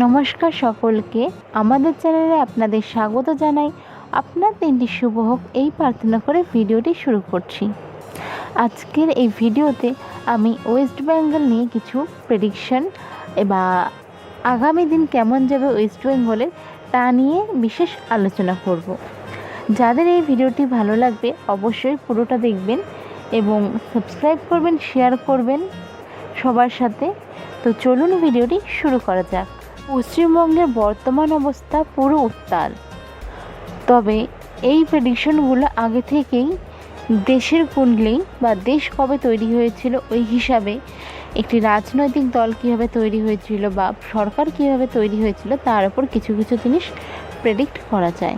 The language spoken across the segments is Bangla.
নমস্কার সকলকে। আমাদের চ্যানেলে আপনাদের স্বাগত জানাই। আপনার দিনটি শুভ হোক, এই প্রার্থনা করে ভিডিওটি শুরু করছি। আজকের এই ভিডিওতে আমি ওয়েস্ট বেঙ্গল নিয়ে কিছু প্রেডিকশন বা আগামী দিন কেমন যাবে ওয়েস্ট বেঙ্গলের তা নিয়ে বিশেষ আলোচনা করব। যাদের এই ভিডিওটি ভালো লাগবে, অবশ্যই পুরোটা দেখবেন এবং সাবস্ক্রাইব করবেন শেয়ার করবেন সবার সাথে। তো চলুন ভিডিওটি শুরু করা যাক। পশ্চিমবঙ্গের বর্তমান অবস্থা পুরো উত্তাল। তবে এই প্রেডিকশনগুলো আগে থেকেই দেশের কুণ্ডলেই বা দেশ কবে তৈরি হয়েছিল ওই হিসাবে একটি রাজনৈতিক দল কীভাবে তৈরি হয়েছিল বা সরকার কীভাবে তৈরি হয়েছিল তার উপর কিছু কিছু জিনিস প্রেডিক্ট করা যায়।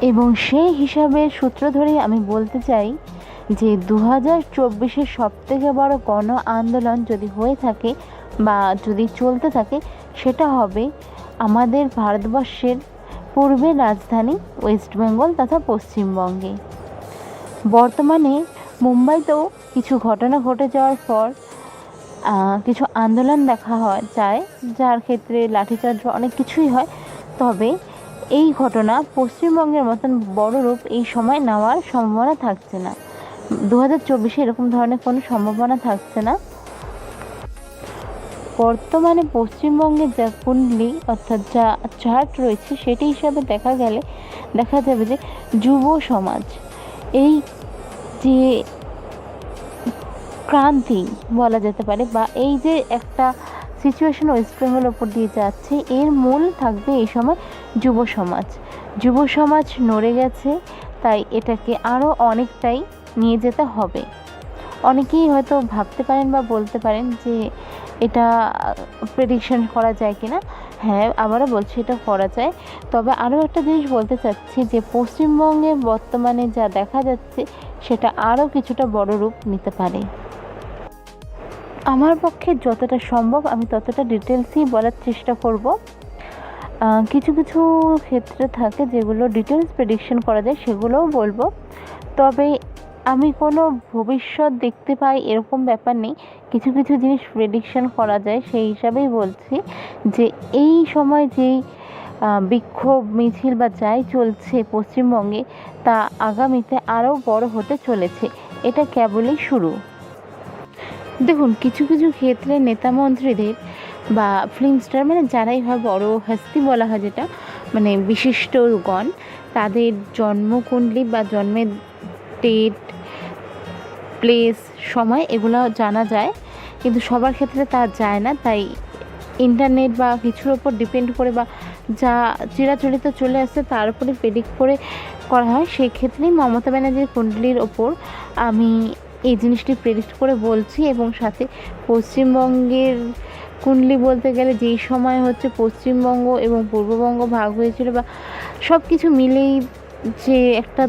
এবং সেই হিসাবে সূত্র ধরেই আমি বলতে চাই যে দু হাজার চব্বিশের সবথেকে বড় গণ আন্দোলন যদি হয়ে থাকে বা যদি চলতে থাকে, সেটা হবে আমাদের ভারতবর্ষের পূর্বের রাজধানী ওয়েস্ট বেঙ্গল তথা পশ্চিমবঙ্গে। বর্তমানে মুম্বাইতেও কিছু ঘটনা ঘটে যাওয়ার পর কিছু আন্দোলন দেখা হয়, যায়, যার ক্ষেত্রে লাঠিচার্জ অনেক কিছুই হয়। তবে এই ঘটনা পশ্চিমবঙ্গের মতন বড় রূপ এই সময় নেওয়ার সম্ভাবনা থাকছে না। দু হাজার চব্বিশে এরকম ধরনের কোনো সম্ভাবনা থাকছে না। বর্তমানে পশ্চিমবঙ্গের যা কুণ্ডলি অর্থাৎ যা চার্ট রয়েছে, সেটি হিসাবে দেখা গেলে দেখা যাবে যে যুব সমাজ, এই যে ক্রান্তি বলা যেতে পারে বা এই যে একটা সিচুয়েশন ওয়েস্ট বেঙ্গল ওপর দিয়ে যাচ্ছে, এর মূল থাকবে এই সময় যুব সমাজ। যুব সমাজ নড়ে গেছে, তাই এটাকে আরও অনেকটাই নিয়ে যেতে হবে। অনেকেই হয়তো ভাবতে পারেন বা বলতে পারেন যে এটা প্রেডিকশন করা যায় কি না হ্যাঁ আবারও বলছি এটা করা যায়। তবে আরও একটা জিনিস বলতে চাচ্ছি যে, পশ্চিমবঙ্গে বর্তমানে যা দেখা যাচ্ছে, সেটা আরও কিছুটা বড় রূপ নিতে পারে। আমার পক্ষে যতটা সম্ভব আমি ততটা ডিটেলসই বলার চেষ্টা করব। কিছু কিছু ক্ষেত্রে থাকে যেগুলো ডিটেলস প্রেডিকশন করা যায়, সেগুলোও বলব। তবে আমি কোনো ভবিষ্যৎ দেখতে পাই এরকম ব্যাপার নেই। কিছু কিছু জিনিস প্রেডিকশন করা যায়, সেই হিসাবেই বলছি যে এই সময় যেই বিক্ষোভ মিছিল বা যাই চলছে পশ্চিমবঙ্গে, তা আগামীতে আরও বড় হতে চলেছে। এটা কেবলই শুরু। দেখুন, কিছু কিছু ক্ষেত্রে নেতা মন্ত্রীদের বা ফিল্ম স্টার মানে যারাই হয়, বড় হাস্তি বলা হয় যেটা মানে বিশিষ্টগণ, তাদের জন্মকুণ্ডলী বা জন্মের ডেট প্লেস সময়, এগুলো জানা যায়। কিন্তু সবার ক্ষেত্রে তা যায় না। তাই ইন্টারনেট বা কিছুর ওপর ডিপেন্ড করে বা যা চিরাচরিত চলে আসছে, তার উপরে প্রেডিক্ট করে করা হয়। সেই ক্ষেত্রেই মমতা ব্যানার্জির কুণ্ডলির ওপর আমি এই জিনিসটি প্রেডিক্ট করে বলছি এবং সাথে পশ্চিমবঙ্গের কুণ্ডলি বলতে গেলে যেই সময় হচ্ছে পশ্চিমবঙ্গ এবং পূর্ববঙ্গ ভাগ হয়েছিল বা সব কিছু মিলেই যে একটা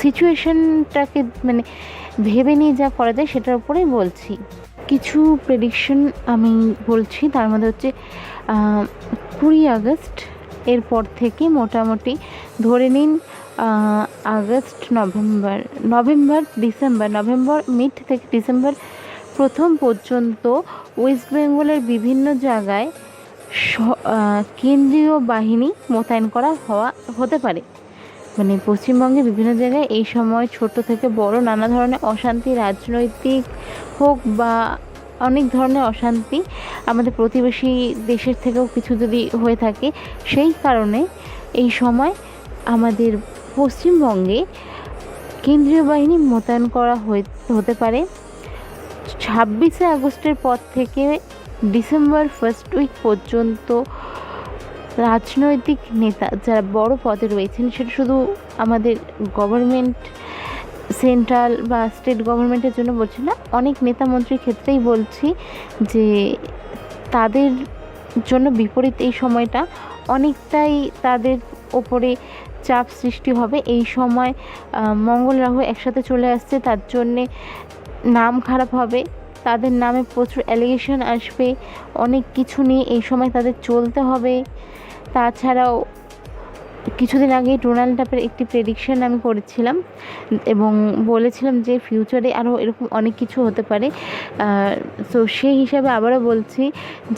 সিচুয়েশনটাকে মানে ভেবে নিয়ে যা করা যায়, সেটার উপরেই বলছি। কিছু প্রেডিকশন আমি বলছি, তার মধ্যে হচ্ছে কুড়ি আগস্ট, এরপর থেকে মোটামুটি ধরে নিন August, November November, December, November mid থেকে ডিসেম্বর প্রথম পর্যন্ত ওয়েস্ট বেঙ্গলের বিভিন্ন জায়গায় কেন্দ্রীয় বাহিনী মোতায়েন করা হওয়া, হতে পারে। মানে পশ্চিমবঙ্গে বিভিন্ন জায়গায় এই সময় ছোট থেকে বড় নানা ধরনের অশান্তি, রাজনৈতিক হোক বা অনেক ধরনের অশান্তি আমাদের প্রতিবেশী দেশের থেকেও কিছু যদি হয়ে থাকে, সেই কারণে এই সময় আমাদের পশ্চিমবঙ্গে কেন্দ্রীয় বাহিনী মোতায়েন করা হতে পারে। ছাব্বিশে আগস্টের পর থেকে ডিসেম্বর ফার্স্ট উইক পর্যন্ত রাজনৈতিক নেতা যারা বড় পদে রয়েছেন, সেটা শুধু আমাদের গভর্নমেন্ট সেন্ট্রাল বা স্টেট গভর্নমেন্টের জন্য বলছি না, অনেক নেতা মন্ত্রীর ক্ষেত্রেই বলছি যে তাদের জন্য বিপরীত এই সময়টা অনেকটাই তাদের ওপরে চাপ সৃষ্টি হবে। এই সময় মঙ্গল রাহু একসাথে চলে আসছে, তার জন্যে নাম খারাপ হবে। তাদের নামে প্রচুর অ্যালিগেশন আসবে। অনেক কিছু নিয়ে এই সময় তাদের চলতে হবে। তাছাড়াও কিছুদিন আগেই ডোনাল্ড ট্রাম্পের একটি প্রেডিকশন আমি করেছিলাম এবং বলেছিলাম যে ফিউচারে আরও এরকম অনেক কিছু হতে পারে। তো সেই হিসাবে আবারও বলছি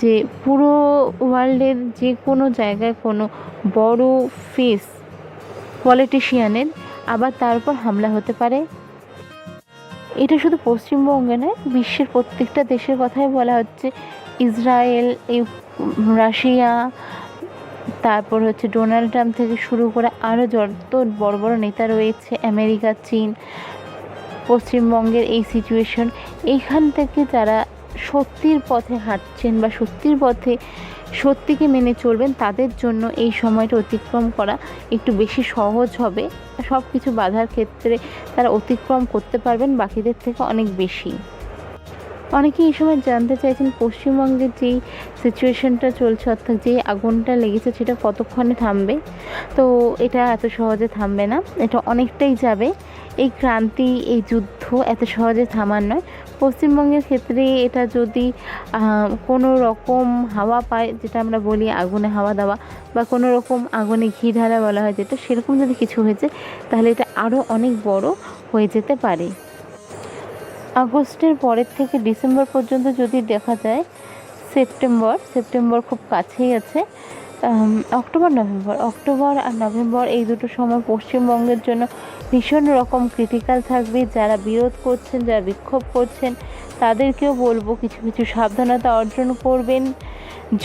যে পুরো ওয়ার্ল্ডের যে কোনো জায়গায় কোনো বড় ফেস পলিটিশিয়ানের আবার তার উপর হামলা হতে পারে। এটা শুধু পশ্চিমবঙ্গে নয়, বিশ্বের প্রত্যেকটা দেশের কথাই বলা হচ্ছে। ইসরায়েল রাশিয়া, তারপর হচ্ছে ডোনাল্ড ট্রাম্প থেকে শুরু করে আরও যত বড় বড় নেতা রয়েছে, আমেরিকা, চীন, পশ্চিমবঙ্গের এই সিচুয়েশন এইখান থেকে যারা সত্যির পথে হাঁটছেন বা সত্যির পথে সত্যিকে মেনে চলবেন, তাদের জন্য এই সময়টা অতিক্রম করা একটু বেশি সহজ হবে। সব কিছু বাধার ক্ষেত্রে তারা অতিক্রম করতে পারবেন, বাকিদের থেকে অনেক বেশি। অনেকে এই সময় জানতে চাইছেন পশ্চিমবঙ্গের যেই সিচুয়েশনটা চলছে, অর্থাৎ যেই আগুনটা লেগেছে, সেটা কতক্ষণে থামবে? তো এটা এত সহজে থামবে না, এটা অনেকটাই যাবে। এই ক্রান্তি, এই যুদ্ধ এত সহজে থামার নয়। পশ্চিমবঙ্গের ক্ষেত্রে এটা যদি কোনো রকম হাওয়া পায়, যেটা আমরা বলি আগুনে হাওয়া দেওয়া, বা কোনো রকম আগুনে ঘি ঢালা বলা হয়, যেটা সেরকম যদি কিছু হয়েছে, তাহলে এটা আরও অনেক বড় হয়ে যেতে পারে। আগস্টের পরের থেকে ডিসেম্বর পর্যন্ত যদি দেখা যায়, সেপ্টেম্বর সেপ্টেম্বর খুব কাছেই আছে অক্টোবর, নভেম্বর। অক্টোবর আর নভেম্বর এই দুটো সময় পশ্চিমবঙ্গের জন্য ভীষণ রকম ক্রিটিক্যাল থাকবে। যারা বিরোধ করছেন, যারা বিক্ষোভ করছেন, তাদেরকেও বলব কিছু কিছু সাবধানতা অর্জন করবেন।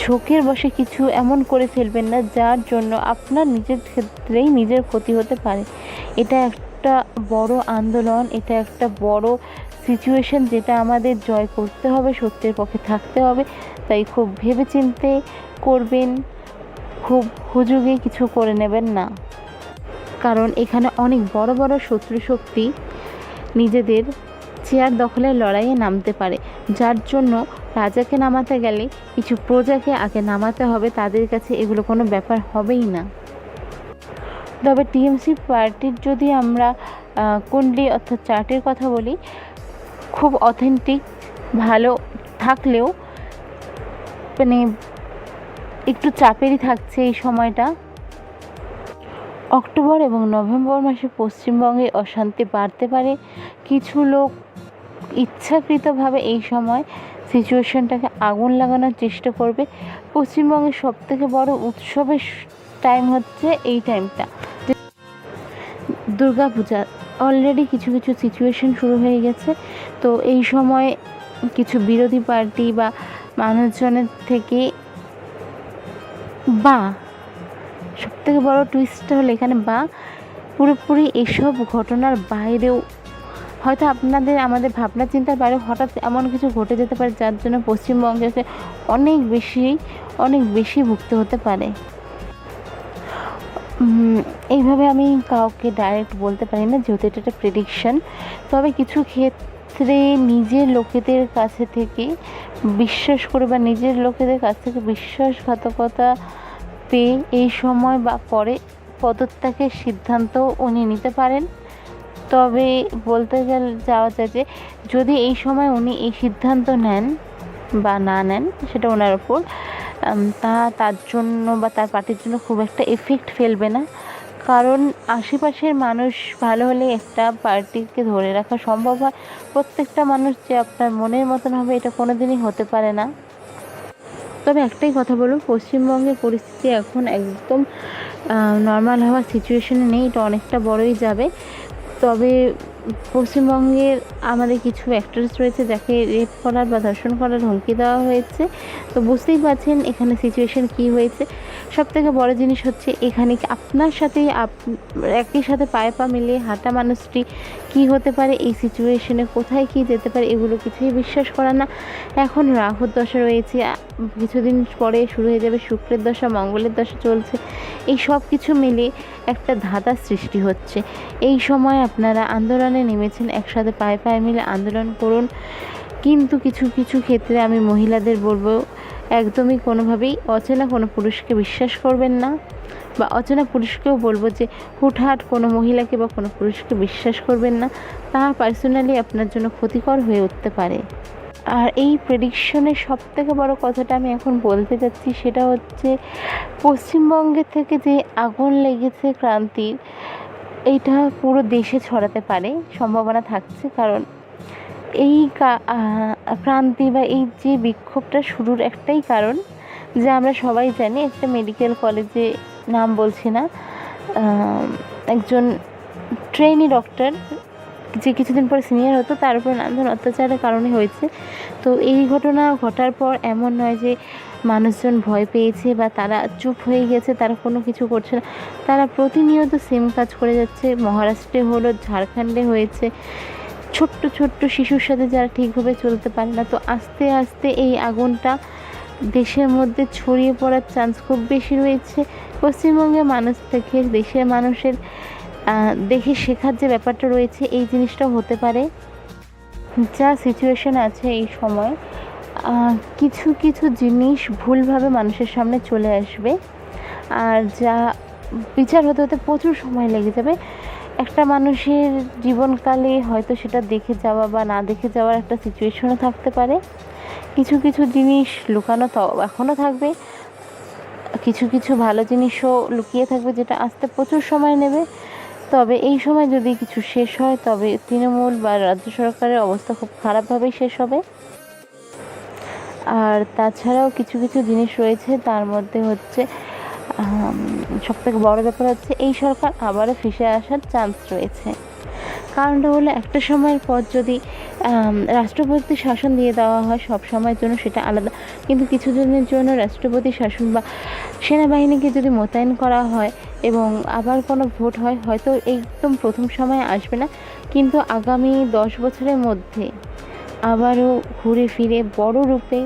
ঝোঁকের বসে কিছু এমন করে ফেলবেন না, যার জন্য আপনার নিজের ক্ষেত্রেই নিজের ক্ষতি হতে পারে। এটা একটা বড় আন্দোলন, এটা একটা বড় সিচুয়েশন যেটা আমাদের জয় করতে হবে, সত্যের পক্ষে থাকতে হবে, তাই খুব ভেবেচিন্তে করবেন, খুব হুজুগে কিছু করে নেবেন না। কারণ এখানে অনেক বড় বড় শত্রু শক্তি নিজেদের চেয়ার দখলের লড়াইয়ে নামতে পারে। যার জন্য রাজাকে নামাতে গেলে কিছু প্রজাকে আগে নামাতে হবে, তাদের কাছে এগুলো কোনো ব্যাপার হবেই না। তবে টিএমসি পার্টির যদি আমরা কুণ্ডলি অর্থাৎ চার্টের কথা বলি খুব অথেন্টিক ভালো থাকলেও মানে একটু চাপেরই থাকছে এই সময়টা। অক্টোবর এবং নভেম্বর মাসে পশ্চিমবঙ্গে অশান্তি বাড়তে পারে। কিছু লোক ইচ্ছাকৃতভাবে এই সময় সিচুয়েশনটাকে আগুন লাগানোর চেষ্টা করবে। পশ্চিমবঙ্গের সবথেকে বড় উৎসবের টাইম হচ্ছে এই টাইমটা দুর্গাপূজা অলরেডি কিছু কিছু সিচুয়েশন শুরু হয়ে গেছে। তো এই সময় কিছু বিরোধী পার্টি বা মানুষজনের থেকে বা, সবথেকে বড় টুইস্টটা হলো এখানে বা, পুরোপুরি এসব ঘটনার বাইরেও হয়তো আপনাদের, আমাদের ভাবনা চিন্তার বাইরে হঠাৎ এমন কিছু ঘটে যেতে পারে যার জন্য পশ্চিমবঙ্গকে অনেক বেশি অনেক বেশি ভুগতে হতে পারে। এইভাবে আমি কাউকে ডাইরেক্ট বলতে পারি না যেহেতু এটা একটা প্রেডিকশন তবে কিছু ক্ষেত্রে নিজের লোকেদের কাছে থেকে বিশ্বাস করে বা নিজের লোকেদের কাছ থেকে বিশ্বাসঘাতকতা পেয়ে এই সময় বা পরে পদত্যাগের সিদ্ধান্ত উনি নিতে পারেন। তবে বলতে গেলে যাওয়া যায় যে যদি এই সময় উনি এই সিদ্ধান্ত নেন বা না নেন সেটা ওনার উম, তা তার জন্য বা তার পার্টির জন্য খুব একটা এফেক্ট ফেলবে না। কারণ আশেপাশের মানুষ ভালো হলে একটা পার্টিকে ধরে রাখা সম্ভব হয়। প্রত্যেকটা মানুষ যে আপনার মনের মতন হবে এটা কোনো দিনই হতে পারে না। তবে একটাই কথা বলব, পশ্চিমবঙ্গের পরিস্থিতি এখন একদম নর্মাল হওয়ার সিচুয়েশনে নেই, এটা অনেকটা বড়ই যাবে। তবে পশ্চিমবঙ্গের আমাদের কিছু অ্যাক্ট্রেস রয়েছে যাকে রেপ করার বা ধর্ষণ করার হুমকি দেওয়া হয়েছে। তো বুঝতেই পারছেন এখানে সিচুয়েশন কী হয়েছে। সব থেকে বড় জিনিস হচ্ছে এখানে আপনার আপ একই সাথে পায়ে পা মিলিয়ে হাঁটা মানুষটি কি হতে পারে? এই সিচুয়েশনে কোথায় কী যেতে পারে? এগুলো কিছুই বিশ্বাস করা না। এখন রাহুর দশা রয়েছে। কিছুদিন পরে শুরু হয়ে যাবে শুক্রের দশা, মঙ্গলের দশা চলছে। এই সব কিছু মিলে একটা ধাঁধা সৃষ্টি হচ্ছে। এই সময় আপনারা আন্দোলনে নেমেছেন একসাথে পায়ে পায়ে মিলে আন্দোলন করুন। কিন্তু কিছু কিছু ক্ষেত্রে আমি মহিলাদের বলব, একদমই কোনোভাবেই অচেনা কোনো পুরুষকে বিশ্বাস করবেন না। বা অচেনা পুরুষকেও বলব যে, হুটহাট কোনো মহিলাকে বা কোনো পুরুষকে বিশ্বাস করবেন না। তা পার্সোনালি আপনার জন্য ক্ষতিকর হয়ে উঠতে পারে। আর এই প্রেডিকশনের সব থেকে বড় কথাটা আমি এখন বলতে যাচ্ছি, সেটা হচ্ছে পশ্চিমবঙ্গের থেকে যে আগুন লেগেছে ক্রান্তির এইটা পুরো দেশে ছড়াতে পারে, সম্ভাবনা থাকছে, কারণ এই ক্রান্তি বা এই যে বিক্ষোভটা শুরুর একটাই কারণ যে আমরা সবাই জানি একটা মেডিকেল কলেজে নাম বলছি না একজন ট্রেনি ডক্টর যে কিছুদিন পরে সিনিয়র হতো, তার উপর নানান অত্যাচারের কারণে হয়েছে। তো এই ঘটনা ঘটার পর এমন নয় যে মানুষজন ভয় পেয়েছে বা তারা চুপ হয়ে গেছে, তারা কোনো কিছু করছে না। তারা প্রতিনিয়ত সেম কাজ করে যাচ্ছে। মহারাষ্ট্রে হলো, ঝাড়খণ্ডে হয়েছে। ছোট্ট ছোট্ট শিশুর সাথে যারা ঠিকভাবে চলতে পারে না, তো আস্তে আস্তে এই আগুনটা দেশের মধ্যে ছড়িয়ে পড়ার চান্স খুব বেশি রয়েছে। পশ্চিমবঙ্গের মানুষ থেকে, দেশের মানুষের দেখে শেখার যে ব্যাপারটা রয়েছে, এই জিনিসটাও হতে পারে। যা সিচুয়েশন আছে এই সময় কিছু কিছু জিনিস ভুলভাবে মানুষের সামনে চলে আসবে, আর যা বিচার হতে হতে প্রচুর সময় লেগে যাবে। একটা মানুষের জীবনকালে হয়তো সেটা দেখে যাওয়া বা না দেখে যাওয়ার একটা সিচুয়েশনও থাকতে পারে। কিছু কিছু জিনিস লুকানো এখনও থাকবে। কিছু কিছু ভালো জিনিসও লুকিয়ে থাকবে যেটা আসতে প্রচুর সময় নেবে। তবে এই সময় যদি কিছু শেষ হয়, তবে তৃণমূল বা রাজ্য সরকারের অবস্থা খুব খারাপভাবেই শেষ হবে। আর তাছাড়াও কিছু কিছু জিনিস রয়েছে, তার মধ্যে হচ্ছে সব থেকে বড়ো ব্যাপার হচ্ছে এই সরকার আবারও ফিরে আসার চান্স রয়েছে। কারণটা হলো একটা সময়ের পর যদি রাষ্ট্রপতি শাসন দিয়ে দেওয়া হয়, সব সময়ের জন্য সেটা আলাদা। কিন্তু কিছু দিনের জন্য রাষ্ট্রপতি শাসন বা সেনাবাহিনীকে যদি মোতায়েন করা হয় এবং আবার কোনো ভোট হয়, হয়তো একদম প্রথম সময় আসবে না। কিন্তু আগামী দশ বছরের মধ্যে আবারও ঘুরে ফিরে বড় রূপে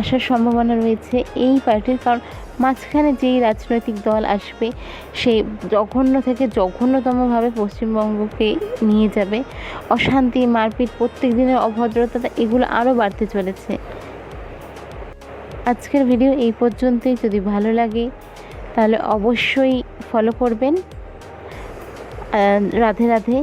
আসার সম্ভাবনা রয়েছে এই পার্টির, কারণ মাঝখানে যেই রাজনৈতিক দল আসবে সে জঘন্য থেকে জঘন্যতমভাবে পশ্চিমবঙ্গকে নিয়ে যাবে। অশান্তি, মারপিট, প্রত্যেক দিনের অভদ্রতা, এগুলো আরও বাড়তে চলেছে। আজকের ভিডিও এই পর্যন্তই। যদি ভালো লাগে, তাহলে অবশ্যই ফলো করবেন। রাধে রাধে।